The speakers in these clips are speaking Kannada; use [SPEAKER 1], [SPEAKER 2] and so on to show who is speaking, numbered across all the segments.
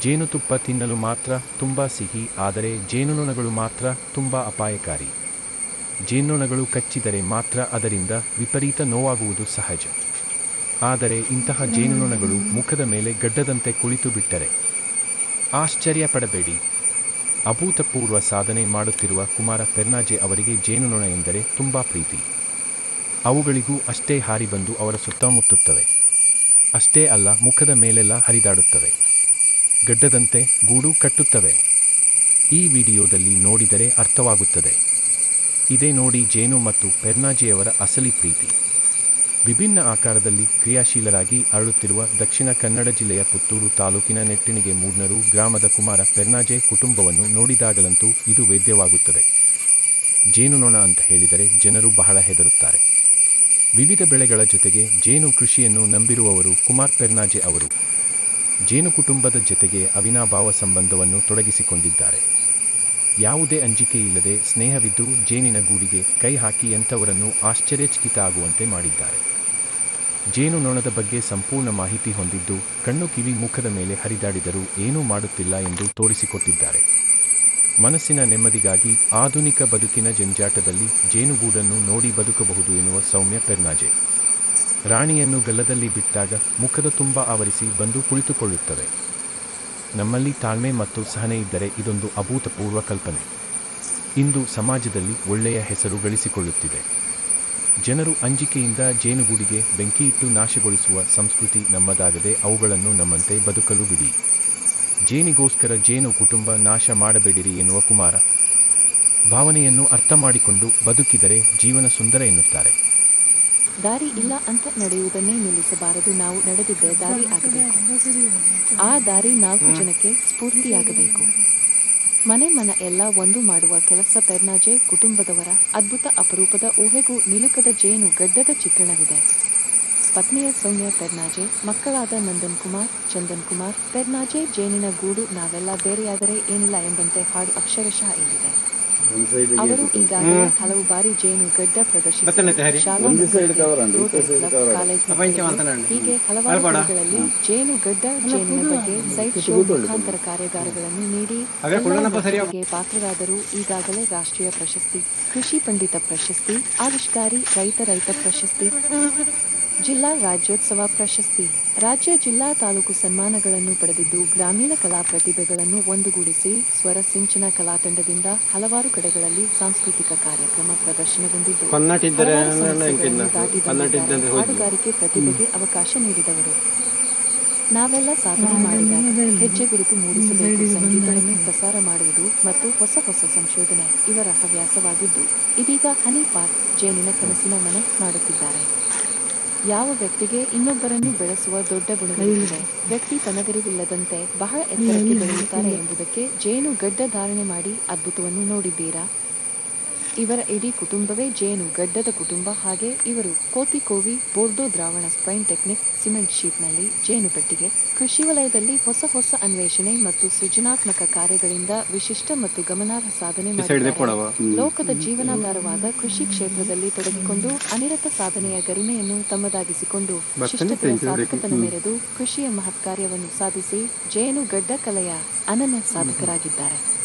[SPEAKER 1] ಜೇನುತುಪ್ಪ ತಿನ್ನಲು ಮಾತ್ರ ತುಂಬ ಸಿಹಿ, ಆದರೆ ಜೇನುನೊಣಗಳು ಮಾತ್ರ ತುಂಬ ಅಪಾಯಕಾರಿ. ಜೇನುನೊಣಗಳು ಕಚ್ಚಿದರೆ ಮಾತ್ರ ಅದರಿಂದ ವಿಪರೀತ ನೋವಾಗುವುದು ಸಹಜ. ಆದರೆ ಇಂತಹ ಜೇನುನೊಣಗಳು ಮುಖದ ಮೇಲೆ ಗಡ್ಡದಂತೆ ಕುಳಿತು ಬಿಟ್ಟರೆ ಆಶ್ಚರ್ಯ ಪಡಬೇಡಿ. ಅಭೂತಪೂರ್ವ ಸಾಧನೆ ಮಾಡುತ್ತಿರುವ ಕುಮಾರ ಪೆರ್ನಾಜೆ ಅವರಿಗೆ ಜೇನುನೊಣ ಎಂದರೆ ತುಂಬ ಪ್ರೀತಿ. ಅವುಗಳಿಗೂ ಅಷ್ಟೇ ಹಾರಿ ಬಂದು ಅವರ ಸುತ್ತಮುತ್ತುತ್ತವೆ. ಅಷ್ಟೇ ಅಲ್ಲ, ಮುಖದ ಮೇಲೆಲ್ಲ ಹರಿದಾಡುತ್ತವೆ. ಗಡ್ಡದಂತೆ ಗೂಡು ಕಟ್ಟುತ್ತವೆ. ಈ ವಿಡಿಯೋದಲ್ಲಿ ನೋಡಿದರೆ ಅರ್ಥವಾಗುತ್ತದೆ. ಇದೇ ನೋಡಿ ಜೇನು ಮತ್ತು ಪೆರ್ನಾಜಿಯವರ ಅಸಲಿ ಪ್ರೀತಿ. ವಿಭಿನ್ನ ಆಕಾರದಲ್ಲಿ ಕ್ರಿಯಾಶೀಲರಾಗಿ ಅರಳುತ್ತಿರುವ ದಕ್ಷಿಣ ಕನ್ನಡ ಜಿಲ್ಲೆಯ ಪುತ್ತೂರು ತಾಲೂಕಿನ ನೆಟ್ಟಿಣಿಗೆ ಮೂಡ್ನರು ಗ್ರಾಮದ ಕುಮಾರ ಪೆರ್ನಾಜೆ ಕುಟುಂಬವನ್ನು ನೋಡಿದಾಗಲಂತೂ ಇದು ವೇದ್ಯವಾಗುತ್ತದೆ. ಜೇನುನೊಣ ಅಂತ ಹೇಳಿದರೆ ಜನರು ಬಹಳ ಹೆದರುತ್ತಾರೆ. ವಿವಿಧ ಬೆಳೆಗಳ ಜೊತೆಗೆ ಜೇನು ಕೃಷಿಯನ್ನು ನಂಬಿರುವವರು ಕುಮಾರ್ ಪೆರ್ನಾಜೆ ಅವರು. ಜೇನು ಕುಟುಂಬದ ಜತೆಗೆ ಅವಿನಾಭಾವ ಸಂಬಂಧವನ್ನು ತೊಡಗಿಸಿಕೊಂಡಿದ್ದಾರೆ. ಯಾವುದೇ ಅಂಜಿಕೆ ಇಲ್ಲದೆ ಸ್ನೇಹವಿದ್ದು ಜೇನಿನ ಗೂಡಿಗೆ ಕೈ ಹಾಕಿ ಎಂಥವರನ್ನು ಆಶ್ಚರ್ಯಚಕಿತ ಆಗುವಂತೆ ಮಾಡಿದ್ದಾರೆ. ಜೇನುನೊಣದ ಬಗ್ಗೆ ಸಂಪೂರ್ಣ ಮಾಹಿತಿ ಹೊಂದಿದ್ದು ಕಣ್ಣು ಕಿವಿ ಮುಖದ ಮೇಲೆ ಹರಿದಾಡಿದರೂ ಏನೂ ಮಾಡುತ್ತಿಲ್ಲ ಎಂದು ತೋರಿಸಿಕೊಟ್ಟಿದ್ದಾರೆ. ಮನಸ್ಸಿನ ನೆಮ್ಮದಿಗಾಗಿ ಆಧುನಿಕ ಬದುಕಿನ ಜಂಜಾಟದಲ್ಲಿ ಜೇನುಗೂಡನ್ನು ನೋಡಿ ಬದುಕಬಹುದು ಎನ್ನುವ ಸೌಮ್ಯ ಪೆರ್ನಾಜೆ. ರಾಣಿಯನ್ನು ಗಲ್ಲದಲ್ಲಿ ಬಿಟ್ಟಾಗ ಮುಖದ ತುಂಬ ಆವರಿಸಿ ಬಂದು ಕುಳಿತುಕೊಳ್ಳುತ್ತದೆ. ನಮ್ಮಲ್ಲಿ ತಾಳ್ಮೆ ಮತ್ತು ಸಹನೆ ಇದ್ದರೆ ಇದೊಂದು ಅಭೂತಪೂರ್ವ ಕಲ್ಪನೆ. ಇಂದು ಸಮಾಜದಲ್ಲಿ ಒಳ್ಳೆಯ ಹೆಸರು ಗಳಿಸಿಕೊಳ್ಳುತ್ತಿದೆ. ಜನರು ಅಂಜಿಕೆಯಿಂದ ಜೇನುಗೂಡಿಗೆ ಬೆಂಕಿ ಇಟ್ಟು ನಾಶಗೊಳಿಸುವ ಸಂಸ್ಕೃತಿ ನಮ್ಮದಾಗದೆ ಅವುಗಳನ್ನು ನಮ್ಮಂತೆ ಬದುಕಲು ಬಿಡಿ. ಜೇನಿಗೋಸ್ಕರ ಜೇನು ಕುಟುಂಬ ನಾಶ ಮಾಡಬೇಡಿರಿ ಎನ್ನುವ ಕುಮಾರ. ಭಾವನೆಯನ್ನು ಅರ್ಥ ಮಾಡಿಕೊಂಡು ಬದುಕಿದರೆ ಜೀವನ ಸುಂದರ ಎನ್ನುತ್ತಾರೆ.
[SPEAKER 2] ದಾರಿ ಇಲ್ಲ ಅಂತ ನಡೆಯುವುದನ್ನೇ ನಿಲ್ಲಿಸಬಾರದು. ನಾವು ನಡೆದಿದ್ದ ದಾರಿ ಆಗಬೇಕು. ಆ ದಾರಿ ನಾಲ್ಕು ಜನಕ್ಕೆ ಸ್ಫೂರ್ತಿಯಾಗಬೇಕು. ಮನೆ ಮನ ಎಲ್ಲ ಒಂದು ಮಾಡುವ ಕೆಲಸ ಪೆರ್ನಾಜೆ ಕುಟುಂಬದವರ ಅದ್ಭುತ ಅಪರೂಪದ ಊಹೆಗೂ ನಿಲುಕದ ಜೇನು ಗಡ್ಡದ ಚಿತ್ರಣವಿದೆ. ಪತ್ನಿಯ ಸೌಮ್ಯ ಪೆರ್ನಾಜೆ ಮಕ್ಕಳಾದ ನಂದನ್ ಕುಮಾರ್ ಚಂದನ್ ಕುಮಾರ್ ಪೆರ್ನಾಜೆ ಜೇನಿನ ಗೂಡು ನಾವೆಲ್ಲ ಬೇರೆಯಾದರೆ ಏನಿಲ್ಲ ಎಂಬಂತೆ ಹಾಡು ಅಕ್ಷರಶಃ ಇಲ್ಲಿದೆ. ಅವರು ಈಗಾಗಲೇ ಹಲವು ಬಾರಿ ಜೇನು ಗಡ್ಡ. ಪ್ರದರ್ಶಿಸಿ ಶಾಲಾ. ಕಾಲೇಜ್. ಹೀಗೆ ಹಲವಾರು? ಕಡೆಗಳಲ್ಲಿ ಜೇನು ಗಡ್ಡ ಜೇನಿನ ಬಗ್ಗೆ ಸೈಟ್ ಶೋ ಮುಖಾಂತರ ಕಾರ್ಯಾಗಾರಗಳನ್ನು ನೀಡಿ ಪಾತ್ರರಾದರು ಈಗಾಗಲೇ ರಾಷ್ಟ್ರೀಯ ಪ್ರಶಸ್ತಿ ಕೃಷಿ ಪಂಡಿತ ಪ್ರಶಸ್ತಿ ಆವಿಷ್ಕಾರಿ ರೈತ ರೈತ ಪ್ರಶಸ್ತಿ ಜಿಲ್ಲಾ ರಾಜ್ಯೋತ್ಸವ ಪ್ರಶಸ್ತಿ. ರಾಜ್ಯ ಜಿಲ್ಲಾ ತಾಲೂಕು ಸನ್ಮಾನಗಳನ್ನು ಪಡೆದಿದ್ದು ಗ್ರಾಮೀಣ ಕಲಾ ಪ್ರತಿಭೆಗಳನ್ನು ಒಂದುಗೂಡಿಸಿ ಸ್ವರ ಸಿಂಚನ ಕಲಾ ತಂಡದಿಂದ ಹಲವಾರು ಕಡೆಗಳಲ್ಲಿ ಸಾಂಸ್ಕೃತಿಕ ಕಾರ್ಯಕ್ರಮ ಪ್ರದರ್ಶನಗೊಂಡಿದ್ದು. ಹಾಡುಗಾರಿಕೆ ಪ್ರತಿಭೆಗೆ ಅವಕಾಶ ನೀಡಿದವರು. ನಾವೆಲ್ಲ ಸಾಧನೆ ಮಾಡಿದಾಗ ಹೆಜ್ಜೆ ಗುರುತು ಮೂಡಿಸಬೇಕು. ಸಂಗೀತವನ್ನು ಪ್ರಸಾರ ಮಾಡುವುದು ಮತ್ತು ಹೊಸ ಹೊಸ ಸಂಶೋಧನೆ ಇವರ ಹವ್ಯಾಸವಾಗಿದ್ದು ಇದೀಗ ಹನಿ ಪಾರ್ಕ್ ಜೇನಿನ ಕನಸಿನ ಮನೆ ಮಾಡುತ್ತಿದ್ದಾರೆ. ಯಾವ ವ್ಯಕ್ತಿಗೆ ಇನ್ನೊಬ್ಬರನ್ನು ಬೆಳೆಸುವ ದೊಡ್ಡ ಗುಣಗಳಿವೆ? ವ್ಯಕ್ತಿ ತನಗರಿವಿಲ್ಲದಂತೆ ಬಹಳ ಎತ್ತರಕ್ಕೆ ಬೆಳೆಯುತ್ತಾರೆ ಎಂಬುದಕ್ಕೆ ಜೇನು ಗಡ್ಡ ಧಾರಣೆ ಮಾಡಿ ಅದ್ಭುತವನ್ನು ನೋಡಿದ್ದೀರಾ? ಇವರ ಇಡೀ ಕುಟುಂಬವೇ ಜೇನು ಗಡ್ಡದ ಕುಟುಂಬ. ಹಾಗೆ ಇವರು ಕೋತಿ ಕೋವಿ ಬೋರ್ಡೋ ದ್ರಾವಣ ಸ್ಪೈನ್ ಟೆಕ್ನಿಕ್ ಸಿಮೆಂಟ್ ಶೀಟ್ನಲ್ಲಿ ಜೇನು ಪೆಟ್ಟಿಗೆ. ಕೃಷಿ ವಲಯದಲ್ಲಿ ಹೊಸ ಹೊಸ ಅನ್ವೇಷಣೆ ಮತ್ತು ಸೃಜನಾತ್ಮಕ ಕಾರ್ಯಗಳಿಂದ ವಿಶಿಷ್ಟ ಮತ್ತು ಗಮನಾರ್ಹ ಸಾಧನೆ ಲೋಕದ ಜೀವನಾಧಾರವಾದ ಕೃಷಿ ಕ್ಷೇತ್ರದಲ್ಲಿ ತೊಡಗಿಕೊಂಡು ಅನಿರತ ಸಾಧನೆಯ ಗರಿಮೆಯನ್ನು ತಮ್ಮದಾಗಿಸಿಕೊಂಡು ಶಿಷ್ಟತೆಯ ಸಾಧಕತನ ಮೆರೆದು ಕೃಷಿಯ ಮಹತ್ ಕಾರ್ಯವನ್ನು ಸಾಧಿಸಿ ಜೇನು ಗಡ್ಡ ಕಲೆಯ ಅನನ್ಯ ಸಾಧಕರಾಗಿದ್ದಾರೆ.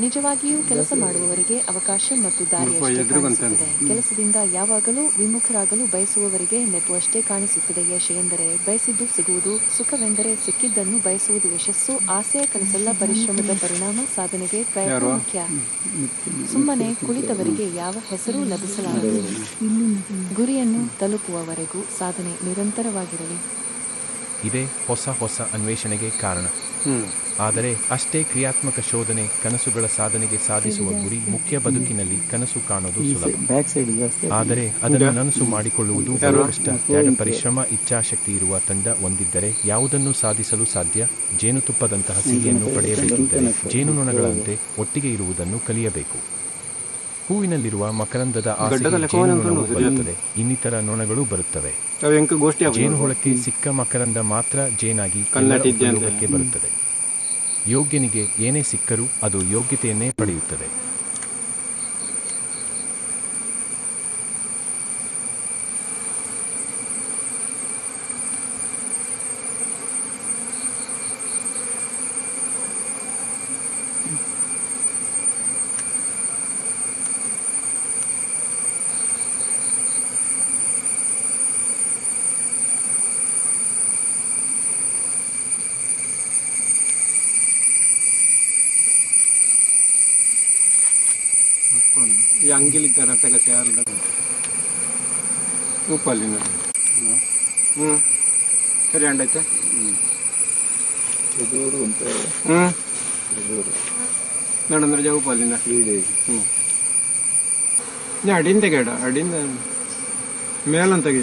[SPEAKER 2] ನಿಜವಾಗಿಯೂ ಕೆಲಸ ಮಾಡುವವರಿಗೆ ಅವಕಾಶ ಮತ್ತು ದಾರಿ
[SPEAKER 3] ರೂಪಾಯಿ
[SPEAKER 2] ಅಷ್ಟೇ
[SPEAKER 3] ಎದುರುಗಂತೆ
[SPEAKER 2] ಕಾಣಿಸುತ್ತದೆ. ಕೆಲಸದಿಂದ ಯಾವಾಗಲೂ ವಿಮುಖರಾಗಲು ಬಯಸುವವರಿಗೆ ಅಷ್ಟೇ ಕಾಣಿಸುತ್ತದೆ ಯಶ ಎಂದರೆ ಬಯಸಿದ್ದು ಸಿಗುವುದು ಸುಖವೆಂದರೆ ಸಿಕ್ಕಿದ್ದನ್ನು ಬಯಸುವುದು ಯಶಸ್ಸು. ಆಸೆಯ ಕನಸಲ್ಲ ಪರಿಶ್ರಮದ ಪರಿಣಾಮ ಸಾಧನೆಗೆ ಪ್ರಯತ್ನ ಮುಖ್ಯ. ಸುಮ್ಮನೆ ಕುಳಿತವರಿಗೆ ಯಾವ ಹೆಸರು ಲಭಿಸಲಾರದು. ಗುರಿಯನ್ನು ತಲುಪುವವರೆಗೂ ಸಾಧನೆ ನಿರಂತರವಾಗಿರಲಿ.
[SPEAKER 1] ಇದೇ ಹೊಸ ಹೊಸ ಅನ್ವೇಷಣೆಗೆ ಕಾರಣ. ಆದರೆ ಅಷ್ಟೇ ಕ್ರಿಯಾತ್ಮಕ ಶೋಧನೆ ಕನಸುಗಳ ಸಾಧನೆಗೆ ಸಾಧಿಸುವ ಗುರಿ ಮುಖ್ಯ ಬದುಕಿನಲ್ಲಿ ಕನಸು ಕಾಣೋದು ಸುಲಭ. ಆದರೆ ಅದನ್ನು ನನಸು ಮಾಡಿಕೊಳ್ಳುವುದು ಕಷ್ಟ ತ್ಯಾಗ ಪರಿಶ್ರಮ ಇಚ್ಛಾಶಕ್ತಿ ಇರುವ ತಂಡ ಒಂದಿದ್ದರೆ ಯಾವುದನ್ನು ಸಾಧಿಸಲು ಸಾಧ್ಯ? ಜೇನುತುಪ್ಪದಂತಹ ಸಿಹಿಯನ್ನು ಪಡೆಯಬೇಕಿದ್ದರೆ ಜೇನುನೊಣಗಳಂತೆ ಒಟ್ಟಿಗೆ ಇರುವುದನ್ನು ಕಲಿಯಬೇಕು. ಹೂವಿನಲ್ಲಿರುವ ಮಕರಂದದ
[SPEAKER 3] ಆಸೆ
[SPEAKER 1] ಜೇನುನೊಣವು ಬರುತ್ತದೆ. ಇನ್ನಿತರ ನೊಣಗಳು ಬರುತ್ತವೆ. ಜೇನುಹುಳಕ್ಕೆ ಸಿಕ್ಕ ಮಕರಂದ ಮಾತ್ರ ಜೇನಾಗಿ ಬರುತ್ತದೆ. ಯೋಗ್ಯನಿಗೆ ಏನೇ ಸಿಕ್ಕರೂ ಅದು ಯೋಗ್ಯತೆಯನ್ನೇ ಪಡೆಯುತ್ತದೆ.
[SPEAKER 3] ಈ ಅಂಗಿಲಿ ತರ ತೆಗಸಿ ಯಾರು ಉಪ್ಪಲ್ಲಿ ಹ್ಞೂ ಸರಿ ಅಂಡೈತೆ ಹ್ಞೂ ನೋಡಂದ್ರೆ ಜಾ ಉಪ್ಪಲ್ಲಿಂದ. ಹ್ಞೂ ನೀ ಅಡಿಂದ ಗೇಡ ಅಡಿಂದ ಮೇಲಂತ ತೆಗಿ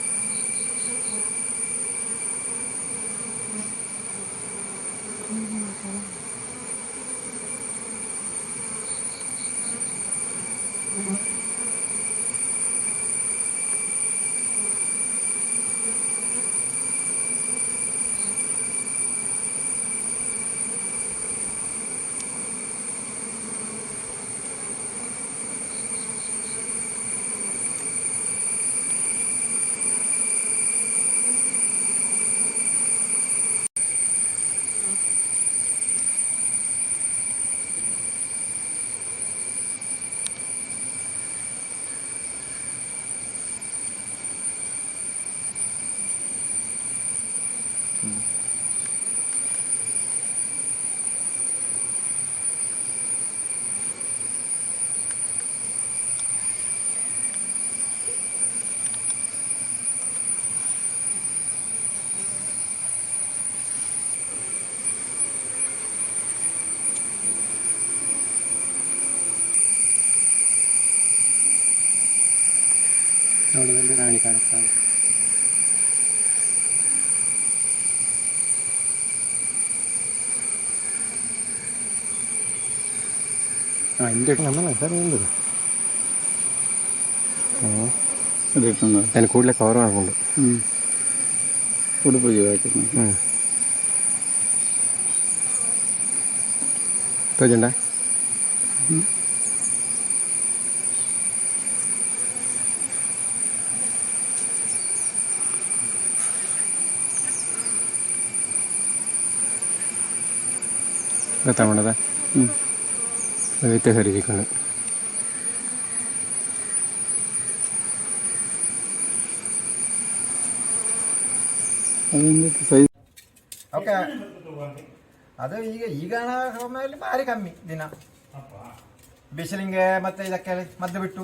[SPEAKER 4] അവിടെ
[SPEAKER 3] തന്നെ റാണിക്കാലത്താണ് ആ എന്ത്
[SPEAKER 4] അതിന് കൂടുതൽ
[SPEAKER 3] കവർ കണക്കുണ്ട് ഉടുപ്പ് ചോദിക്കുന്നു തോച്ചണ്ട
[SPEAKER 4] തവണത വ്യത്യസരിച്ചിരിക്കുന്നു
[SPEAKER 5] ಓಕೆ. ಅದು ಈಗ ಈಗ ಸಮಯದಲ್ಲಿ ಭಾರಿ ಕಮ್ಮಿ ದಿನ. ಬಿಸಿಲಿಂಗೆ ಮತ್ತೆ ಇದಕ್ಕೆ ಮದ್ದು ಬಿಟ್ಟು.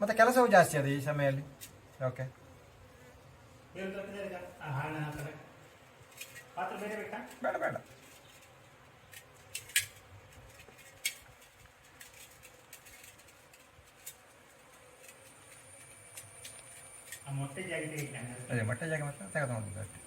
[SPEAKER 5] ಮತ್ತೆ ಕೆಲಸವೂ ಜಾಸ್ತಿ ಅದು ಈ ಸಮಯದಲ್ಲಿ. ಓಕೆ. ಬೇಡ ಬೇಡ. ಅದೇ ಮೊಟ್ಟೆ ಜಾಗ ಮಾತ್ರ ತೆಗೆದು ನೋಡ್ಬೋದು ಅಷ್ಟೇ